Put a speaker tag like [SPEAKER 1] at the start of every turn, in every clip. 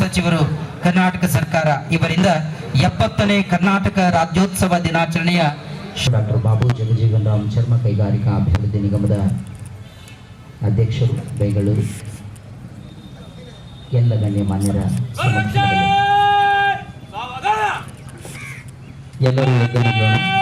[SPEAKER 1] ಸಚಿವರು ಕರ್ನಾಟಕ ಸರ್ಕಾರ ಇವರಿಂದ ಎಪ್ಪತ್ತನೇ ಕರ್ನಾಟಕ ರಾಜ್ಯೋತ್ಸವ ದಿನಾಚರಣೆಯ
[SPEAKER 2] ಡಾಕ್ಟರ್ ಬಾಬು ಜಗಜೀವನ್ ರಾಮ್ ಚರ್ಮ ಕೈಗಾರಿಕಾ ಅಭಿವೃದ್ಧಿ ನಿಗಮದ ಅಧ್ಯಕ್ಷರು ಬೆಂಗಳೂರು ಎಲ್ಲ ಗಣ್ಯಮಾನ್ಯರ ಎಲ್ಲರೂ ಎದ್ದು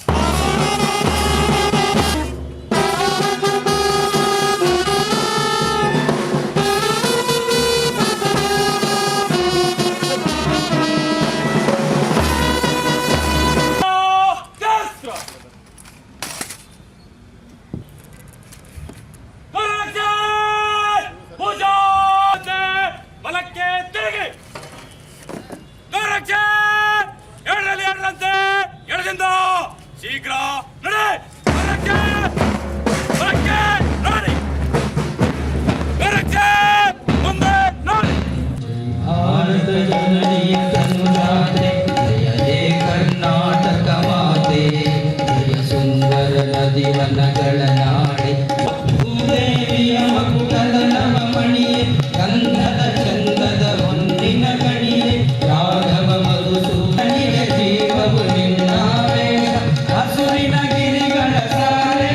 [SPEAKER 1] ಸುಂದರ ನದಿ ವನಗಳ ನಾಡೆ ಭೂದೇವಿಯ ಮಕುಟದ ನವಮಣಿಯೇ ಗಂಧದ ಚಂದದ ಹೊನ್ನಿನ ಗಣಿಯೇ ರಾಘವ ಮಧುಸೂದನಿಗೆ ಜೀವವು ನಿನ್ನಾವೇಶ ಹಸುರಿನ ಗಿರಿಗಳ ಸಾರೆ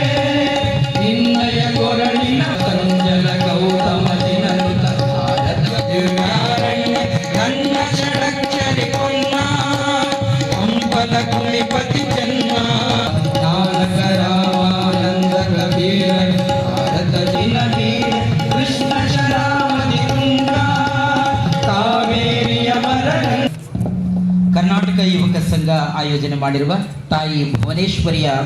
[SPEAKER 1] ನಿನ್ನಯ ಕೊರಳಿನ ಸಂಜಲ ಗೌತಮ ದಿನನುತ ಭಾರತ ದಿವ್ಯಾರಣ್ಯ ನನ್ನ ಷಡಕ್ಷರಿ ಕೊನ್ನ ಕಂಪದ ಕುಳಿಪತಿ ಕರ್ನಾಟಕ ಯುವಕ ಸಂಘ ಆಯೋಜನೆ ಮಾಡಿರುವ ತಾಯಿ ಭುವನೇಶ್ವರಿಯ